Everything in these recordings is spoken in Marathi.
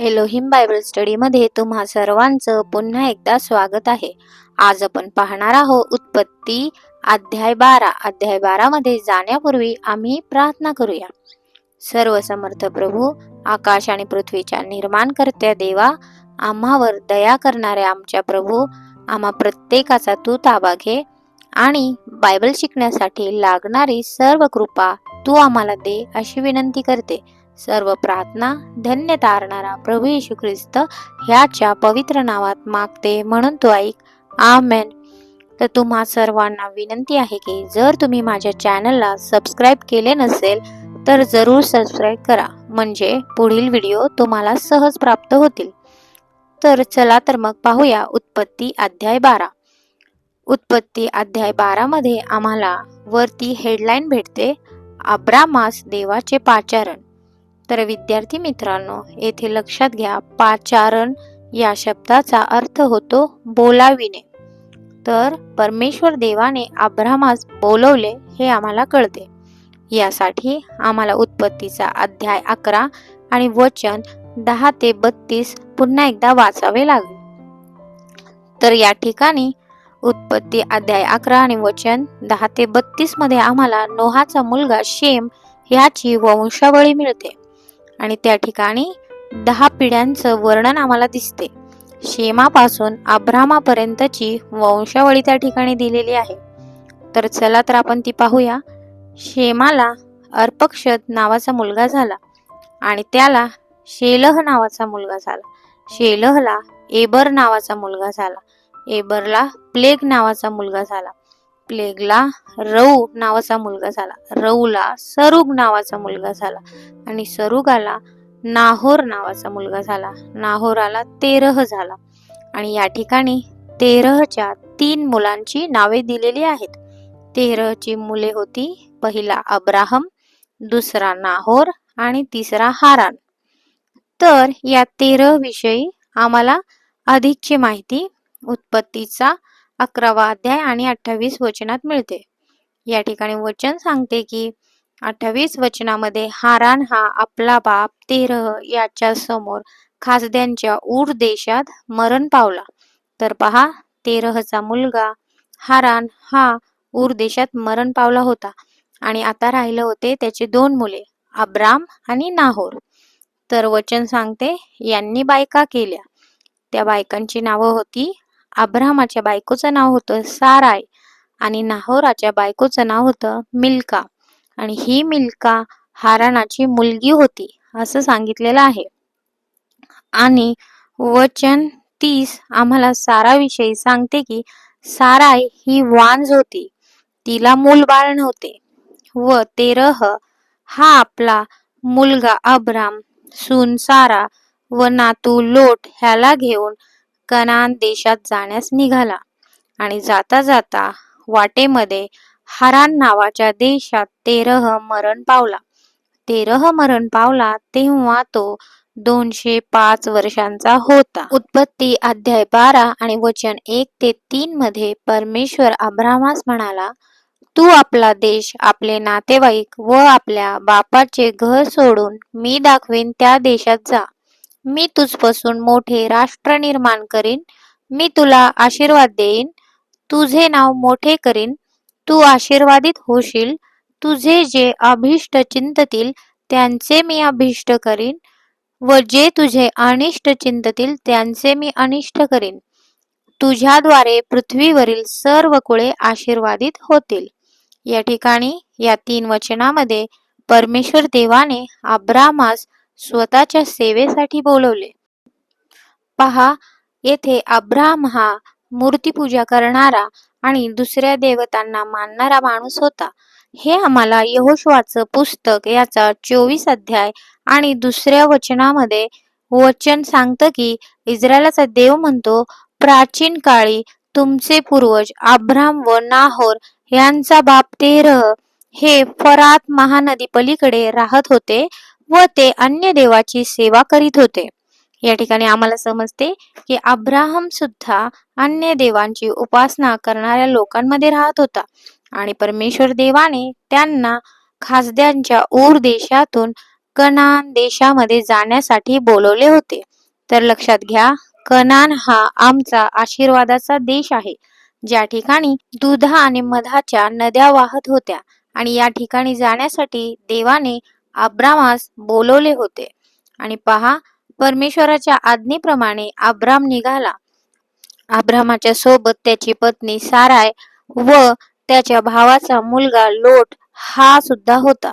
एलोहिम बायबल स्टडीमध्ये तुम्हा सर्वांचं पुन्हा एकदा स्वागत आहे. आज आपण पाहणार आहोत उत्पत्ती अध्याय बारा. अध्याय बारामध्ये जाण्यापूर्वी आम्ही प्रार्थना करूया. सर्व समर्थ प्रभू आकाश आणि पृथ्वीच्या निर्माणकर्त्या देवा आम्हावर दया करणाऱ्या आमच्या प्रभू आम्हा प्रत्येकाचा तू ताबा घे आणि बायबल शिकण्यासाठी लागणारी सर्व कृपा तू आम्हाला दे अशी विनंती करते. सर्व प्रार्थना धन्य तारणारा प्रभू येशू ख्रिस्त ह्याच्या पवित्र नावात मागते म्हणून तो ऐक. आमेन. तर तुम्हा सर्वांना विनंती आहे की जर तुम्ही माझ्या चॅनलला सबस्क्राईब केले नसेल तर जरूर सबस्क्राईब करा. म्हणजे पुढील व्हिडिओ तुम्हाला सहज प्राप्त होतील. तर चला तर मग पाहूया उत्पत्ती अध्याय बारा. उत्पत्ती अध्याय बारामध्ये आम्हाला वरती हेडलाईन भेटते अब्रामास देवाचे पाचारण. तर विद्यार्थी मित्रांनो येथे लक्षात घ्या पाचारण या शब्दाचा अर्थ होतो बोलाविणे. तर परमेश्वर देवाने आब्रामास बोलवले हे आम्हाला कळते. यासाठी आम्हाला उत्पत्तीचा अध्याय अकरा आणि वचन दहा ते बत्तीस पुन्हा एकदा वाचावे लागेल. तर या ठिकाणी उत्पत्ती अध्याय अकरा आणि वचन दहा ते बत्तीसमध्ये आम्हाला नोहाचा मुलगा शेम याची वंशावळी मिळते. आणि त्या ठिकाणी दहा पिढ्यांचं वर्णन आम्हाला दिसते. शेमापासून अब्रामापर्यंतची वंशावळी त्या ठिकाणी दिलेली आहे. तर चला तर आपण ती पाहूया. शेमाला अर्पक्षद नावाचा मुलगा झाला आणि त्याला शेलह नावाचा मुलगा झाला. शेलहला एबर नावाचा मुलगा झाला. एबरला प्लेग नावाचा मुलगा झाला. प्लेगला रऊ नावाचा मुलगा झाला. रऊला सरुग नावाचा मुलगा झाला. आणि सरुगाला नाहोर नावाचा मुलगा झाला. नाहोराला तेरह झाला. आणि या ठिकाणी तेरहच्या तीन मुलांची नावे दिलेली आहेत. तेरहची मुले होती पहिला अब्राहम दुसरा नाहोर आणि तिसरा हारान. तर या तेरह विषयी आम्हाला अधिकची माहिती उत्पत्तीचा अकरावा अध्याय आणि अठ्ठावीस वचनात मिळते. या ठिकाणी वचन सांगते की अठ्ठावीस वचनामध्ये हारान हा आपला बाप तेरह याच्या समोर खासद्यांच्या ऊर देशात मरण पावला. तर पहा तेरहचा मुलगा हारान हा ऊर देशात मरण पावला होता आणि आता राहिलं होते त्याचे दोन मुले अब्राम आणि नाहोर. तर वचन सांगते यांनी बायका केल्या. त्या बायकांची नावं होती अब्रामाच्या बायकोचं नाव होतं साराय आणि नाहोराच्या बायकोचं नाव होतं मिल्का. आणि ही मिल्का हाराणाची मुलगी होती असं सांगितलेलं आहे. आणि वचन तीस आम्हाला साराविषयी सांगते की साराय ही वांज होती तिला मूल बाळ नव्हते. व तेरह हा आपला मुलगा अब्राम सून सारा व नातू लोट ह्याला घेऊन कनान देशात जाण्यास निघाला. आणि जाता जाता वाटेमध्ये हरान नावाच्या देशात तेरह मरण पावला. तेरह मरण पावला तेव्हा तो दोनशे पाच वर्षांचा होता. उत्पत्ती अध्याय बारा आणि वचन एक ते तीन मध्ये परमेश्वर अब्रामास म्हणाला तू आपला देश आपले नातेवाईक व आपल्या बापाचे घर सोडून मी दाखवेन त्या देशात जा. मी तुझपासून मोठे राष्ट्र निर्माण करीन. मी तुला आशीर्वाद देईन. तुझे नाव मोठे करीन. तू आशीर्वादित होशील. तुझे जे अभिष्ट चिंततील त्यांचे मी अभिष्ट करीन. व जे तुझे अनिष्ट चिंततील त्यांचे मी अनिष्ट करीन. तुझ्याद्वारे पृथ्वीवरील सर्व कुळे आशीर्वादित होतील. या ठिकाणी या तीन वचनामध्ये परमेश्वर देवाने अब्रामास स्वतःच्या सेवेसाठी बोलवले. पहा येथे अब्राम हा मूर्तीपूजा करणारा आणि दुसऱ्या देवतांना मानणारा माणूस होता. हे आम्हाला यहोशवाचं पुस्तक याचा चोवीस अध्याय आणि दुसऱ्या वचनामध्ये वचन सांगतं की इस्रायलाचा देव म्हणतो प्राचीन काळी तुमचे पूर्वज अब्राम व नाहोर यांचा बाप तेरह हे फरात महानदी पलीकडे राहत होते. व ते अन्य देवाची सेवा करीत होते. या ठिकाणी आम्हाला समजते की अब्राहम सुद्धा अन्य देवांची उपासना करणाऱ्या लोकांमध्ये राहत होता आणि परमेश्वर देवाने त्यांना खासद्यांच्या ऊर देशातून कनान देशामध्ये जाण्यासाठी बोलवले होते. तर लक्षात घ्या कनान हा आमचा आशीर्वादाचा देश आहे ज्या ठिकाणी दुधा आणि मधाच्या नद्या वाहत होत्या आणि या ठिकाणी जाण्यासाठी देवाने अब्रामास बोलवले होते. आणि पहा परमेश्वराच्या आज्ञेप्रमाणे अब्राम निघाला. अब्रामाच्या सोबत त्याची पत्नी साराय व त्याच्या भावाचा मुलगा लोट हा सुद्धा होता.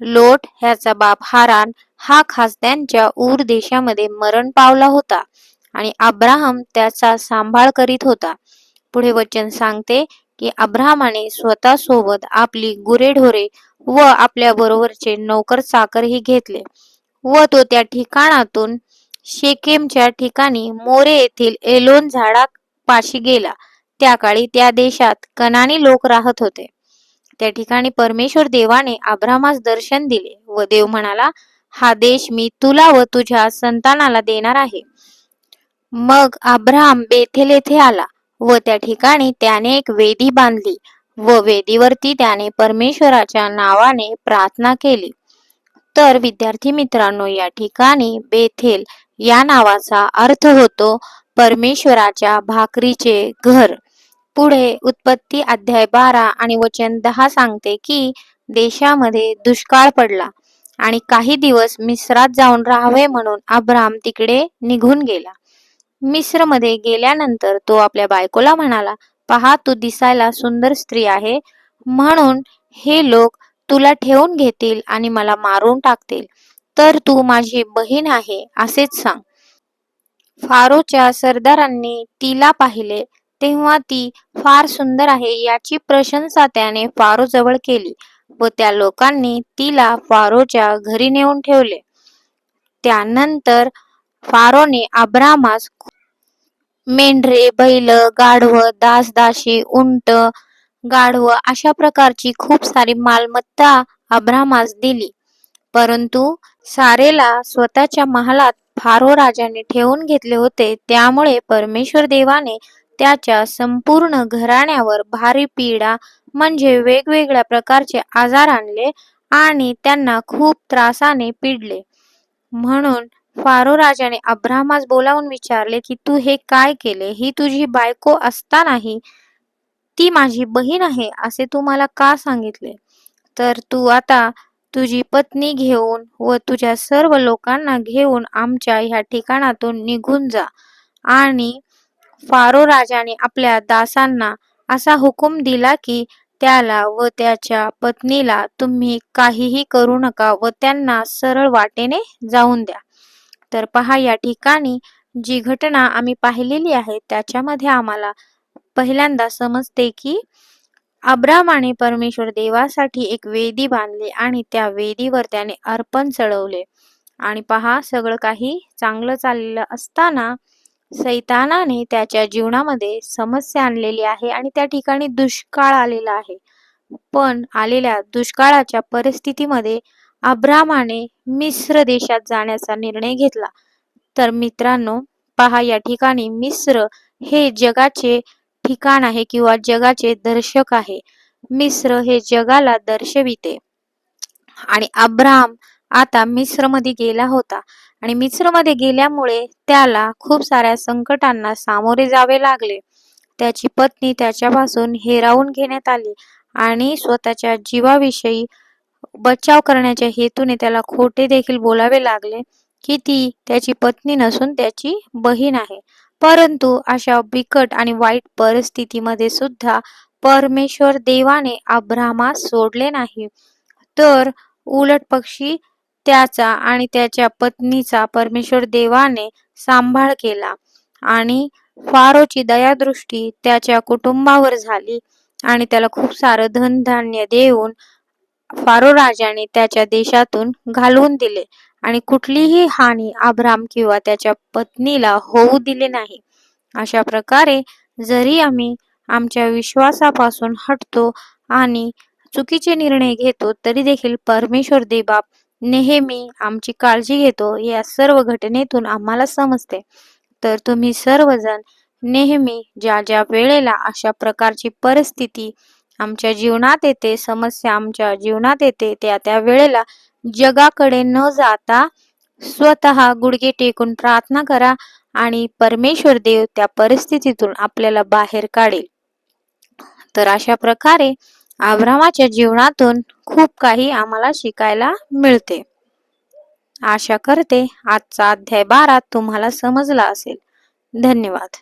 लोट ह्याचा बाप हारान हा खासद्यांच्या ऊर देशामध्ये मरण पावला होता. आणि अब्राहम त्याचा सांभाळ करीत होता. पुढे वचन सांगते की अब्राहमाने स्वतः सोबत आपली गुरेढोरे व आपल्या बरोबरचे नौकर चाकरही घेतले व तो त्या ठिकाणातून शेकेमच्या ठिकाणी मोरे येथील एलोन झाडा पाशी गेला. त्या काळी त्या देशात कनानी लोक राहत होते. त्या ठिकाणी परमेश्वर देवाने अब्रामास दर्शन दिले व देव म्हणाला हा देश मी तुला व तुझ्या संतानाला देणार आहे. मग अब्राम बेथेल येथे आला. व त्या ठिकाणी त्याने एक वेदी बांधली व वेदीवरती त्याने परमेश्वराच्या नावाने प्रार्थना केली. तर विद्यार्थी मित्रांनो या ठिकाणी बेथेल या नावाचा अर्थ होतो परमेश्वराच्या भाकरीचे घर. पुढे उत्पत्ती अध्याय बारा आणि वचन दहा सांगते की देशामध्ये दुष्काळ पडला आणि काही दिवस मिस्रात जाऊन राहावे म्हणून अब्राम तिकडे निघून गेला. मिस्रमध्ये गेल्यानंतर तो आपल्या बायकोला म्हणाला पहा तू दिसायला सुंदर स्त्री आहे. म्हणून हे लोक तुला ठेवून घेतील आणि मला मारून टाकतील. तर तू माझी बहीण आहे असेच सांग. फारोच्या सरदारांनी तिला पाहिले तेव्हा ती फार सुंदर आहे याची प्रशंसा त्याने फारो जवळ केली व त्या लोकांनी तिला फारोच्या घरी नेऊन ठेवले. त्यानंतर फारोने अब्रामास मेंढरे बैल गाढव दासदाशी उंट गाढव अशा प्रकारची खूप सारी मालमत्ता अब्रामास दिली. परंतु सारेला स्वतःच्या महालात फारो राजाने ठेवून घेतले होते. त्यामुळे परमेश्वर देवाने त्याच्या संपूर्ण घराण्यावर भारी पीडा म्हणजे वेगवेगळ्या प्रकारचे आजार आणले आणि त्यांना खूप त्रासाने पिडले. म्हणून फारो राजाने अब्रामास बोलावून विचारले की तू हे काय केले? ही तुझी बायको असतानाही ती माझी बहीण आहे असे तू मला का सांगितले? तर तू आता तुझी पत्नी घेऊन व तुझ्या सर्व लोकांना घेऊन आमच्या ह्या ठिकाणातून निघून जा. आणि फारो राजाने आपल्या दासांना असा हुकूम दिला की त्याला व त्याच्या पत्नीला तुम्ही काहीही करू नका व त्यांना सरळ वाटेने जाऊन द्या. तर पहा या ठिकाणी जी घटना आम्ही पाहिलेली आहे त्याच्यामध्ये आम्हाला पहिल्यांदा समजते की अब्रामाने परमेश्वर देवासाठी एक वेदी बांधली आणि त्या वेदीवर त्याने अर्पण चढवले. आणि पहा सगळं काही चांगलं चाललेलं असताना सैतानाने त्याच्या जीवनामध्ये समस्या आणलेली आहे आणि त्या ठिकाणी दुष्काळ आलेला आहे. पण आलेल्या दुष्काळाच्या परिस्थितीमध्ये अब्रामाने मिस्र देशात जाण्याचा निर्णय घेतला. तर मित्रांनो पहा या ठिकाणी मिस्र हे जगाचे ठिकाण आहे किंवा जगाचे दर्शक आहे. मिस्र हे जगाला दर्शविते. आणि अब्राम आता मिस्रमध्ये गेला होता. आणि मिस्रमध्ये गेल्यामुळे त्याला खूप साऱ्या संकटांना सामोरे जावे लागले. त्याची पत्नी त्याच्यापासून हेरावून घेण्यात आली आणि स्वतःच्या जीवाविषयी बचाव करण्याच्या हेतूने त्याला खोटे देखील बोलावे लागले की ती त्याची पत्नी नसून त्याची बहीण आहे. परंतु अशा बिकट आणि वाईट परिस्थितीमध्ये सुद्धा परमेश्वर देवाने अब्रामास सोडले नाही. तर उलट पक्षी त्याचा आणि त्याच्या पत्नीचा परमेश्वर देवाने सांभाळ केला आणि फारोची दयादृष्टी त्याच्या कुटुंबावर झाली आणि त्याला खूप सारं धनधान्य देऊन फारो राजाने त्याच्या देशातून घालवून दिले आणि कुठलीही हानी आभ्राम किंवा त्याच्या पत्नीला होऊ दिले नाही. अशा प्रकारे जरी आम्ही आमच्या विश्वासापासून हटतो आणि चुकीचे निर्णय घेतो तरी देखील परमेश्वर देबाप नेहमी आमची काळजी घेतो या सर्व घटनेतून आम्हाला समजते. तर तुम्ही सर्वजण नेहमी ज्या ज्या वेळेला अशा प्रकारची परिस्थिती आमच्या जीवनात येते समस्या आमच्या जीवनात येते त्या त्या वेळेला जगाकडे न जाता स्वतः गुडघे टेकून प्रार्थना करा आणि परमेश्वर देव त्या परिस्थितीतून आपल्याला बाहेर काढेल. तर अशा प्रकारे आभ्रामाच्या जीवनातून खूप काही आम्हाला शिकायला मिळते. आशा करते आजचा अध्याय बारा तुम्हाला समजला असेल. धन्यवाद.